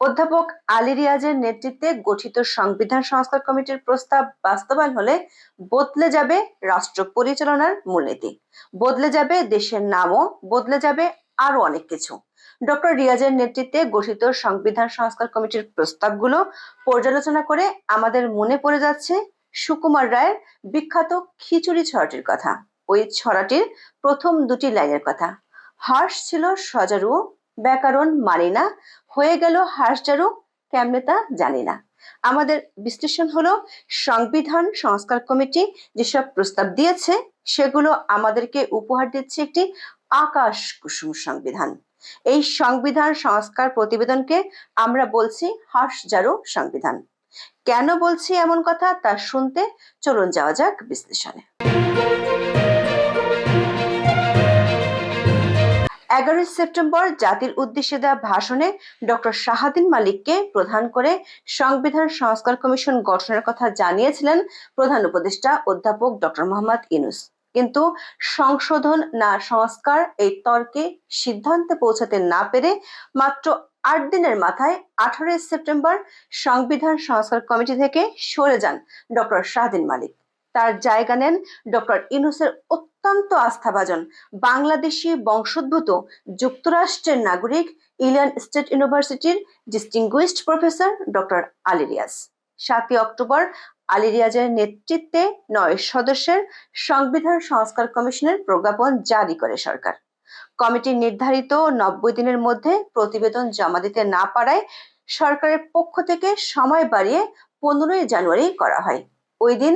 অধ্যাপক আলী রিয়াজের নেতৃত্বে গঠিত সংবিধান সংস্কার কমিটির প্রস্তাব বাস্তবায়ন হলে বদলে যাবে রাষ্ট্র পরিচালনার মূলনীতি। বদলে যাবে দেশের নামও, বদলে যাবে আরও অনেক কিছু। ডক্টর রিয়াজের নেতৃত্বে গঠিত সংবিধান সংস্কার কমিটির প্রস্তাবগুলো পর্যালোচনা করে আমাদের মনে পড়ে যাচ্ছে সুকুমার রায়ের বিখ্যাত খিচুড়ি ছড়াটির কথা। ওই ছড়াটির প্রথম দুটি লাইনের কথা। হার্স ছিল সজারু, ব্যাকরণ মানি না হয়ে গেল হাঁসজারু কেমনে তা জানি না। আমাদের বিশ্লেষণ হলো, সংবিধান সংস্কার কমিটি যেসব প্রস্তাব দিয়েছে, সেগুলো আমাদেরকে উপহার দিচ্ছে একটি আকাশ কুসুম সংবিধান। এই সংবিধান সংস্কার প্রতিবেদনকে আমরা বলছি হাঁসজারু সংবিধান। কেন বলছি এমন কথা তা শুনতে চলুন যাওয়া যাক বিশ্লেষণে। এগারোই সেপ্টেম্বর জাতির উদ্দেশ্যে দেওয়া ভাষণে ডক্টর শাহাদিন মালিককে প্রধান করে সংবিধান সংস্কার কমিশন গঠনের কথা জানিয়েছিলেন প্রধান উপদেষ্টা অধ্যাপক ডক্টর মোহাম্মদ ইনুস কিন্তু সংশোধন না সংস্কার এই তর্কে সিদ্ধান্তে পৌঁছাতে না পেরে মাত্র আট দিনের মাথায় আঠারোই সেপ্টেম্বর সংবিধান সংস্কার কমিটি থেকে সরে যান ডক্টর শাহদিন মালিক। তার জায়গা নেন ডক্টর ইনুসের অত্যন্ত আস্থাভাজন। বাংলাদেশি বংশোদ্ভূত যুক্তরাষ্ট্রের নাগরিক ইলিয়ান স্টেট ইউনিভার্সিটির ডিস্টিংগুইশড প্রফেসর ডক্টর আলিরিয়াস সাতই অক্টোবর আলিরিয়াজের নেতৃত্বে নয় সদস্যের সংবিধান সংস্কার কমিশনের প্রজ্ঞাপন জারি করে সরকার। কমিটির নির্ধারিত নব্বই দিনের মধ্যে প্রতিবেদন জমা দিতে না পারায় সরকারের পক্ষ থেকে সময় বাড়িয়ে পনেরোই জানুয়ারি করা হয়। ওই দিন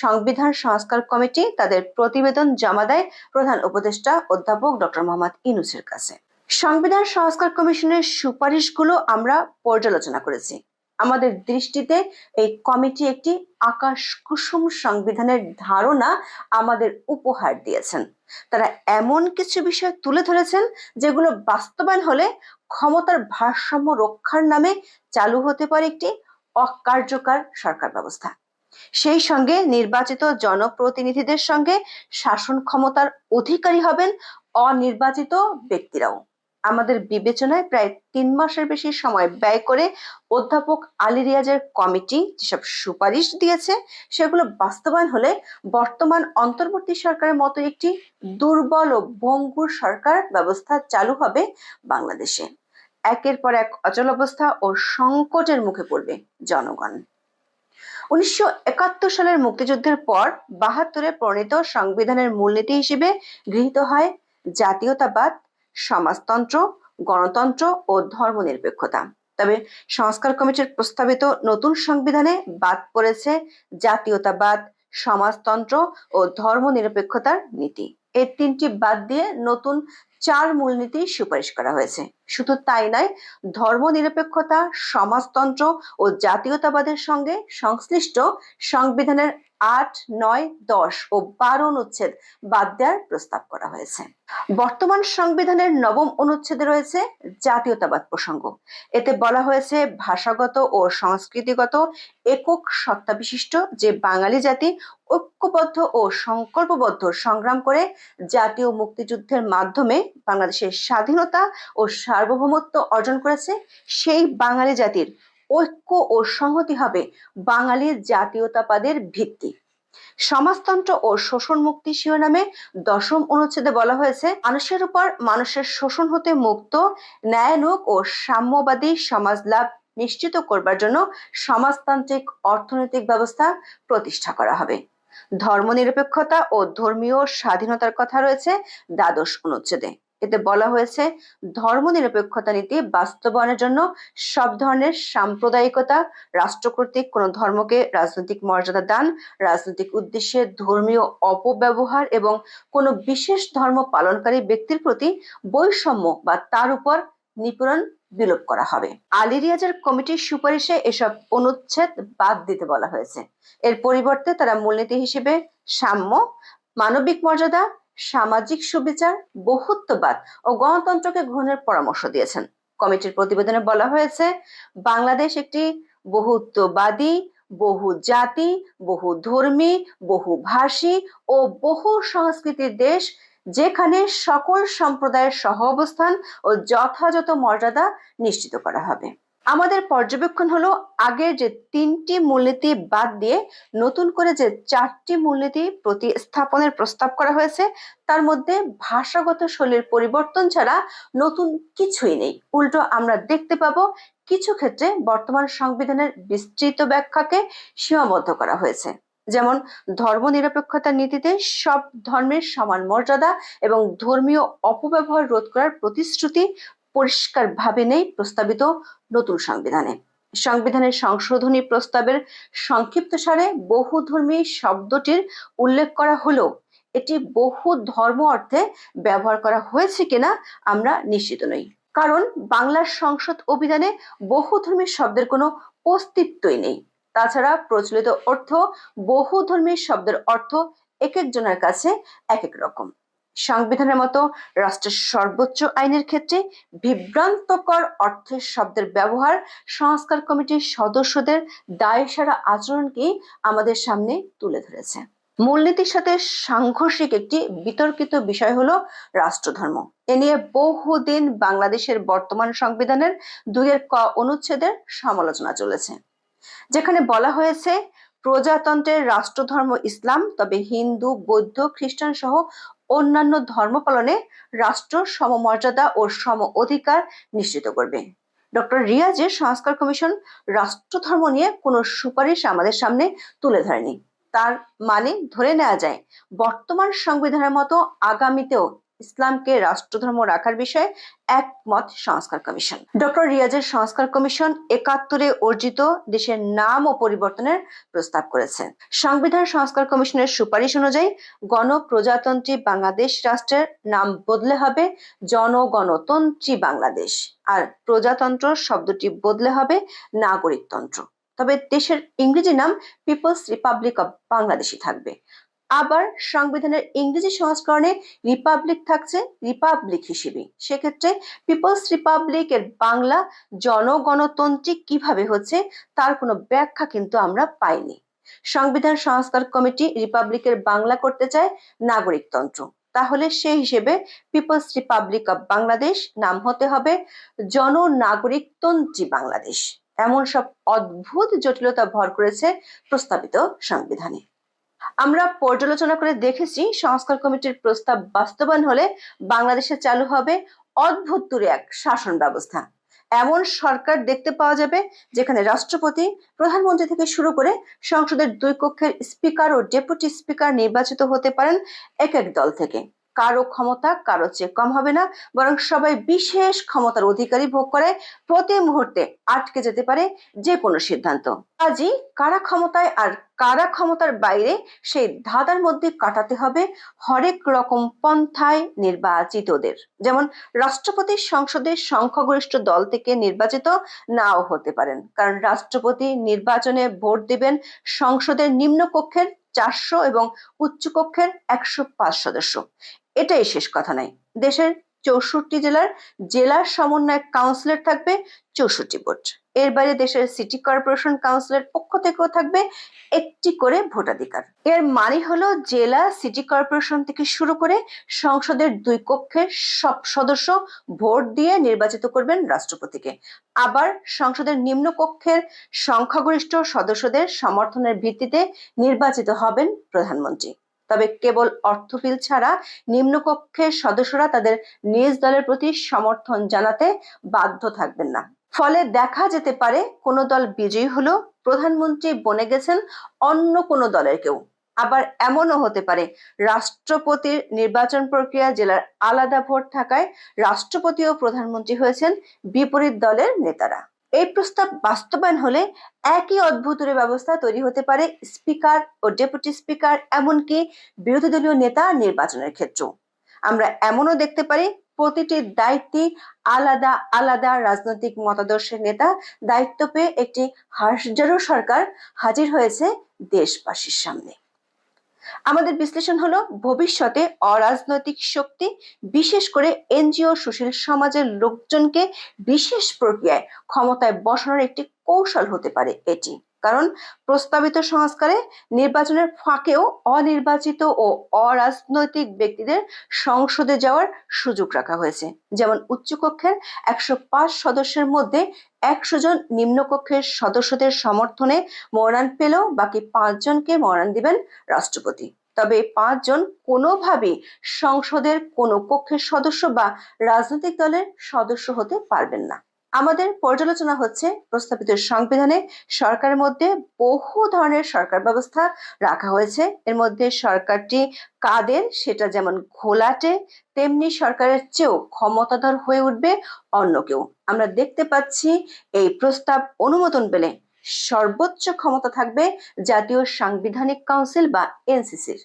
সংবিধান সংস্কার কমিটি তাদের প্রতিবেদন জমা দেয় প্রধান উপদেষ্টা অধ্যাপক ডক্টর মোহাম্মদ ইনুসের কাছে। সংবিধান সংস্কার কমিশনের সুপারিশগুলো আমরা পর্যালোচনা করেছি। আমাদের দৃষ্টিতে এই কমিটি একটি আকাশ কুসুম সংবিধানের ধারণা আমাদের উপহার দিয়েছেন। তারা এমন কিছু বিষয় তুলে ধরেছেন যেগুলো বাস্তবায়ন হলে ক্ষমতার ভারসাম্য রক্ষার নামে চালু হতে পারে একটি অকার্যকর সরকার ব্যবস্থা। সেই সঙ্গে নির্বাচিত জনপ্রতিনিধিদের সঙ্গে শাসন ক্ষমতার অধিকারী হবেন অনির্বাচিত ব্যক্তিরাও। আমাদের বিবেচনায় প্রায় তিন মাসের বেশি সময় ব্যয় করে অধ্যাপক আলী রিয়াজের কমিটি যেসব সুপারিশ দিয়েছে, সেগুলো বাস্তবায়ন হলে বর্তমান অন্তর্বর্তী সরকারের মতো একটি দুর্বল ও ভঙ্গুর সরকার ব্যবস্থা চালু হবে বাংলাদেশে। একের পর এক অচল অবস্থা ও সংকটের মুখে পড়বে জনগণ। উনিশশো একাত্তর সালের মুক্তিযুদ্ধের পর বাহাত্তরে প্রণীত সংবিধানের মূলনীতি হিসেবে গৃহীত হয় জাতীয়তাবাদ, সমাজতন্ত্র, গণতন্ত্র ও ধর্মনিরপেক্ষতা। তবে সংস্কার কমিটির প্রস্তাবিত নতুন সংবিধানে বাদ পড়েছে জাতীয়তাবাদ, সমাজতন্ত্র ও ধর্মনিরপেক্ষতার নীতি। এই তিনটি বাদ দিয়ে নতুন চার মূলনীতি সুপারিশ করা হয়েছে। শুধু তাই নয়, ধর্মনিরপেক্ষতা, সমাজতন্ত্র ও জাতীয়তাবাদের সঙ্গে সংশ্লিষ্ট সংবিধানের আট, নয়, দশ ও বারো অনুচ্ছেদ বাদ দেওয়ার প্রস্তাব করা হয়েছে। বর্তমান সংবিধানের নবম অনুচ্ছেদে রয়েছে জাতীয়তাবাদ প্রসঙ্গ। এতে বলা হয়েছে, ভাষাগত ও সংস্কৃতিগত একক সত্তা বিশিষ্ট যে বাঙালি জাতি ঐক্যবদ্ধ ও সংকল্পবদ্ধ সংগ্রাম করে জাতীয় মুক্তিযুদ্ধের মাধ্যমে বাংলাদেশের স্বাধীনতা ও সার্বভৌমত্ব অর্জন করেছে, সেই বাঙালি জাতির ঐক্য ও সংহতি হবে বাঙালির জাতীয়তাবাদের ভিত্তি। সমাজতন্ত্র ও শোষণ মুক্তি শিরোনামে দশম অনুচ্ছেদে বলা হয়েছে, মানুষের উপর মানুষের শোষণ হতে মুক্ত ন্যায়ানুক ও সাম্যবাদী সমাজ লাভ নিশ্চিত করবার জন্য সমাজতান্ত্রিক অর্থনৈতিক ব্যবস্থা প্রতিষ্ঠা করা হবে। ধর্মনিরপেক্ষতা ও ধর্মীয় স্বাধীনতার কথা রয়েছে দ্বাদশ অনুচ্ছেদে। এতে বলা হয়েছে, ধর্মনিরপেক্ষতা নীতি বাস্তবায়নের জন্য সব ধরনের সাম্প্রদায়িকতা, রাষ্ট্র কর্তৃক কোনো ধর্মকে রাজনৈতিক মর্যাদা দান, রাজনৈতিক উদ্দেশ্যে ধর্মীয় অপব্যবহার এবং কোনো বিশেষ ধর্ম পালনকারী ব্যক্তির প্রতি বৈষম্য বা তার উপর নিপীড়ন বিলোপ করা হবে। আলী রিয়াজের কমিটির সুপারিশে এসব অনুচ্ছেদ বাদ দিতে বলা হয়েছে। এর পরিবর্তে তারা মূলনীতি হিসেবে সাম্য, মানবিক মর্যাদা সামাজিক সুবিচার, বহুত্ববাদ ও গণতন্ত্রকে গ্রহণের পরামর্শ দিয়েছেন। কমিটির প্রতিবেদনে বলা হয়েছে, বাংলাদেশ একটি বহুত্ববাদী বহু জাতি বহু ধর্মী বহু ভাষী ও বহু সংস্কৃতির দেশ, যেখানে সকল সম্প্রদায়ের সহ অবস্থান ও যথাযথ মর্যাদা নিশ্চিত করা হবে। আমাদের পর্যবেক্ষণ হলো আগের যে তিনটি মূলনীতি বাদ দিয়ে নতুন করে যে চারটি মূলনীতি প্রতিস্থাপনের প্রস্তাব করা হয়েছে, তার মধ্যে ভাষাগত শৈলীর পরিবর্তন ছাড়া নতুন কিছুই নেই। উল্টো আমরা দেখতে পাবো কিছু ক্ষেত্রে বর্তমান সংবিধানের বিস্তৃত ব্যাখ্যাকে সীমাবদ্ধ করা হয়েছে। যেমন ধর্মনিরপেক্ষতার নীতিতে সব ধর্মের সমান মর্যাদা এবং ধর্মীয় অপব্যবহার রোধ করার প্রতিশ্রুতি পরিষ্কারভাবে নেই প্রস্তাবিত নতুন সংবিধানে। সংবিধানের সংশোধনী প্রস্তাবের সংক্ষিপ্ত সারে বহুধর্মী শব্দটির উল্লেখ করা হলেও এটি বহু ধর্ম অর্থে ব্যবহার করা হয়েছে কিনা আমরা নিশ্চিত নই। কারণ বাংলার সংসদ অভিধানে বহুধর্মী শব্দের কোনো অস্তিত্বই নেই। তাছাড়া প্রচলিত অর্থ বহুধর্মী শব্দের অর্থ এক একজনের কাছে এক এক রকম। সংবিধানের মতো রাষ্ট্রের সর্বোচ্চ আইনের ক্ষেত্রে বিভ্রান্তকর অর্থের শব্দের ব্যবহার সংস্কার কমিটির সদস্যদের দায়সারা আচরণকেই আমাদের সামনে তুলে ধরেছে। মূলনীতির সাথে সাংঘর্ষিক একটি বিতর্কিত বিষয় হলো রাষ্ট্রধর্ম। এ নিয়ে বহুদিন বাংলাদেশের বর্তমান সংবিধানের দুইয়ের ক অনুচ্ছেদের সমালোচনা চলেছে। যেখানে বলা হয়েছে, প্রজাতন্ত্রের রাষ্ট্রধর্ম ইসলাম, তবে হিন্দু, বৌদ্ধ, খ্রিস্টান সহ অন্যান্য ধর্ম পালনে রাষ্ট্র, সমমর্যাদা ও সম অধিকার নিশ্চিত করবে। ডক্টর রিয়াজের সংস্কার কমিশন রাষ্ট্রধর্ম নিয়ে কোনো সুপারিশ আমাদের সামনে তুলে ধরেনি। তার মানে ধরে নেওয়া যায়, বর্তমান সংবিধানের মতো আগামীতেও ইসলামকে রাষ্ট্রধর্ম রাখার বিষয়ে একমত সংস্কার কমিশন। ডক্টর রিয়াজের সংস্কার কমিশন একাত্তরে অর্জিত দেশের নাম ও পরিবর্তনের প্রস্তাব করেছে। সংবিধান সংস্কার কমিশনের সুপারিশ অনুযায়ী গণপ্রজাতন্ত্রী বাংলাদেশ রাষ্ট্রের নাম বদলে হবে জনগণতন্ত্রী বাংলাদেশ আর প্রজাতন্ত্র শব্দটি বদলে হবে নাগরিকতন্ত্র। তবে দেশের ইংরেজি নাম পিপলস রিপাবলিক অব বাংলাদেশই থাকবে। আবার সংবিধানের ইংরেজি সংস্করণে রিপাবলিক থাকছে রিপাবলিক হিসেবে। সেক্ষেত্রে পিপলস রিপাবলিক এর বাংলা জনগণতন্ত্রিক কীভাবে হচ্ছে তার কোনো ব্যাখ্যা কিন্তু আমরা পাইনি। সংবিধান সংস্কার কমিটি রিপাবলিকের বাংলা করতে চায় নাগরিকতন্ত্র। তাহলে সেই হিসেবে পিপলস রিপাবলিক অব বাংলাদেশ নাম হতে হবে জননাগরিকতন্ত্রী বাংলাদেশ। এমন সব অদ্ভুত জটিলতা ভর করেছে প্রস্তাবিত সংবিধানে। আমরা পর্যালোচনা করে দেখেছি সংস্কার কমিটির প্রস্তাব বাস্তবায়ন হলে বাংলাদেশে চালু হবে অদ্ভুত এক শাসন ব্যবস্থা। এমন সরকার দেখতে পাওয়া যাবে যেখানে রাষ্ট্রপতি, প্রধানমন্ত্রী থেকে শুরু করে সংসদের দুই কক্ষের স্পিকার ও ডেপুটি স্পিকার নির্বাচিত হতে পারেন এক এক দল থেকে। কারও ক্ষমতা কারও চেয়ে কম হবে না, বরং সবাই বিশেষ ক্ষমতার অধিকারী ভোগ করে। প্রতি মুহূর্তে আটকে যেতে পারে যে কোনো সিদ্ধান্ত। কাজী কারা ক্ষমতায় আর কারা ক্ষমতার বাইরে, সেই ধাঁধার মধ্যে কাটাতে হবে হরেক রকম পন্থায় নির্বাচিতদের। যেমন রাষ্ট্রপতি সংসদের সংখ্যাগরিষ্ঠ দল থেকে নির্বাচিত নাও হতে পারেন, কারণ রাষ্ট্রপতি নির্বাচনে ভোট দিবেন সংসদের নিম্নকক্ষের চারশো এবং উচ্চকক্ষের একশো পাঁচ সদস্য। এটাই শেষ কথা নাই দেশের চৌষট্টি জেলার জেলার সমন্বয়ক কাউন্সিলর থাকবে চৌষট্টি ভোট। এর বাইরে দেশের সিটি কর্পোরেশন কাউন্সিলের পক্ষ থেকেও থাকবে একটি করে ভোটাধিকার। এর মানে হলো জেলা সিটি কর্পোরেশন থেকে শুরু করে সংসদের দুই কক্ষের সব সদস্য ভোট দিয়ে নির্বাচিত করবেন রাষ্ট্রপতিকে। আবার সংসদের নিম্ন কক্ষের সংখ্যাগরিষ্ঠ সদস্যদের সমর্থনের ভিত্তিতে নির্বাচিত হবেন প্রধানমন্ত্রী। তবে কেবল অর্থফিল ছাড়া নিম্নকক্ষের সদস্যরা তাদের নিজ দলের প্রতি সমর্থন জানাতে বাধ্য থাকবেন না। ফলে দেখা যেতে পারে কোন দল বিজয়ী হলো, প্রধানমন্ত্রী বনে গেছেন, অন্য কোনো দলের কেউ। আবার এমনও হতে পারে, রাষ্ট্রপতির নির্বাচন প্রক্রিয়া জেলার আলাদা ভোট থাকায় রাষ্ট্রপতি ও প্রধানমন্ত্রী হয়েছেন বিপরীত দলের নেতারা। এই প্রস্তাব বাস্তবায়ন হলে একই অদ্ভুত ব্যবস্থা তৈরি হতে পারে স্পিকার ও ডেপুটি স্পিকার, এমনকি বিরোধী দলীয় নেতা নির্বাচনের ক্ষেত্রেও। আমরা এমনও দেখতে পারি, প্রতিটি দায়িত্বে আলাদা আলাদা রাজনৈতিক মতাদর্শের নেতা দায়িত্ব পেয়ে একটি হাসজারু সরকার হাজির হয়েছে দেশবাসীর সামনে। আমাদের বিশ্লেষণ হলো ভবিষ্যতে অরাজনৈতিক শক্তি, বিশেষ করে এনজিও সুশীল সমাজের লোকজনকে বিশেষ প্রক্রিয়ায় ক্ষমতায় বসানোর একটি কৌশল হতে পারে এটি। কারণ প্রস্তাবিত সংস্কারে নির্বাচনের ফাঁকেও অনির্বাচিত ও অরাজনৈতিক ব্যক্তিদের সংসদে যাওয়ার সুযোগ রাখা হয়েছে। যেমন উচ্চকক্ষের একশো পাঁচ সদস্যের মধ্যে একশো জন নিম্নকক্ষের সদস্যদের সমর্থনে মনোনয়ন পেলেও বাকি পাঁচজনকে মনোনয়ন দিবেন রাষ্ট্রপতি। তবে পাঁচজন কোনোভাবে সংসদের কোনো কক্ষের সদস্য বা রাজনৈতিক দলের সদস্য হতে পারবেন না। আমাদের পর্যালোচনা হচ্ছে প্রস্তাবিত সংবিধানে সরকারের মধ্যে বহু ধরনের সরকার ব্যবস্থা রাখা হয়েছে। এর মধ্যে সরকারটি কাদের সেটা যেমন ঘোলাটে, তেমনি সরকারের চেয়েও ক্ষমতাধর হয়ে উঠবে অন্য কেউ। আমরা দেখতে পাচ্ছি এই প্রস্তাব অনুমোদন পেলে সর্বোচ্চ ক্ষমতা থাকবে জাতীয় সাংবিধানিক কাউন্সিল বা এনসিসির।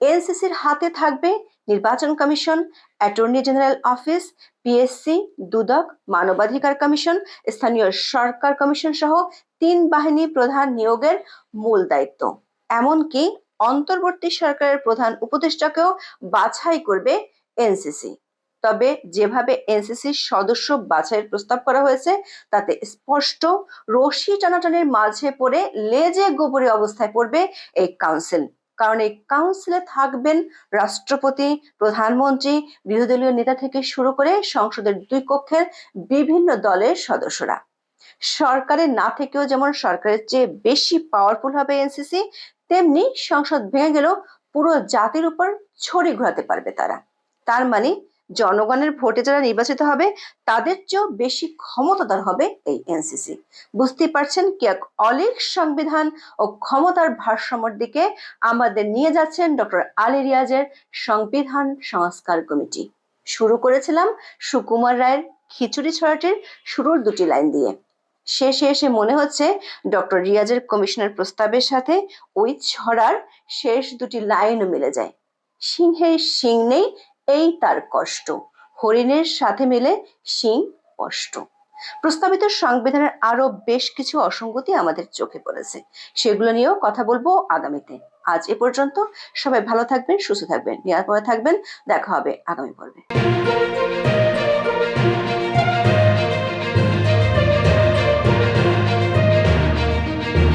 এনসিসির হাতে থাকবে নির্বাচন commission, attorney general office, PSC, দুদক, মানবাধিকার কমিশন, স্থানীয় সরকার কমিশন সহ তিন বাহিনী প্রধান নিয়োগের মূল দায়িত্ব। এমনকি অন্তর্বর্তী সরকারের প্রধান উপদেষ্টাকেও বাছাই করবে এনসিসি। তবে যেভাবে এনসিসির সদস্য বাছাইয়ের প্রস্তাব করা হয়েছে, তাতে স্পষ্ট রশি টানাটানির মাঝে পড়ে লেজে গোবরে অবস্থায় পড়বে এই কাউন্সিল। কারণ এই কাউন্সিলে থাকবেন রাষ্ট্রপতি, প্রধানমন্ত্রী, বিরোধী দলীয় নেতা থেকে শুরু করে সংসদের দুই কক্ষের বিভিন্ন দলের সদস্যরা। সরকারে না থেকেও যেমন সরকারের চেয়ে বেশি পাওয়ারফুল হবে এনসিসি তেমনি সংসদ ভেঙে গেলেও পুরো জাতির উপর ছড়ি ঘোরাতে পারবে তারা। তার মানে জনগণের ভোটে যারা নির্বাচিত হবে, তাদের চেয়েও বেশি ক্ষমতাধর হবে এই এনসিসি বুঝতেই পারছেন কি এক অলিক সংবিধান ও ক্ষমতার ভারসাম্যের দিকে আমাদের নিয়ে যাচ্ছেন ডক্টর আলী রিয়াজের সংবিধান সংস্কার কমিটি। শুরু করেছিলাম সুকুমার রায়ের খিচুড়ি ছড়াটির শুরুর দুটি লাইন দিয়ে। শেষে এসে মনে হচ্ছে ডক্টর রিয়াজের কমিশনের প্রস্তাবের সাথে ওই ছড়ার শেষ দুটি লাইনও মিলে যায়। সিংহের সিং নেই এই তার কষ্ট। হরিণের সাথে মেলে সিং কষ্ট। প্রস্তাবিত সংবিধানের আরও বেশ কিছু অসঙ্গতি আমাদের চোখে পড়েছে। সেগুলো নিয়েও কথা বলব আগামীতে। আজ এ পর্যন্ত। সবাই ভালো থাকবেন, সুস্থ থাকবেন, নিরাপদে থাকবেন। দেখা হবে আগামী পর্বে।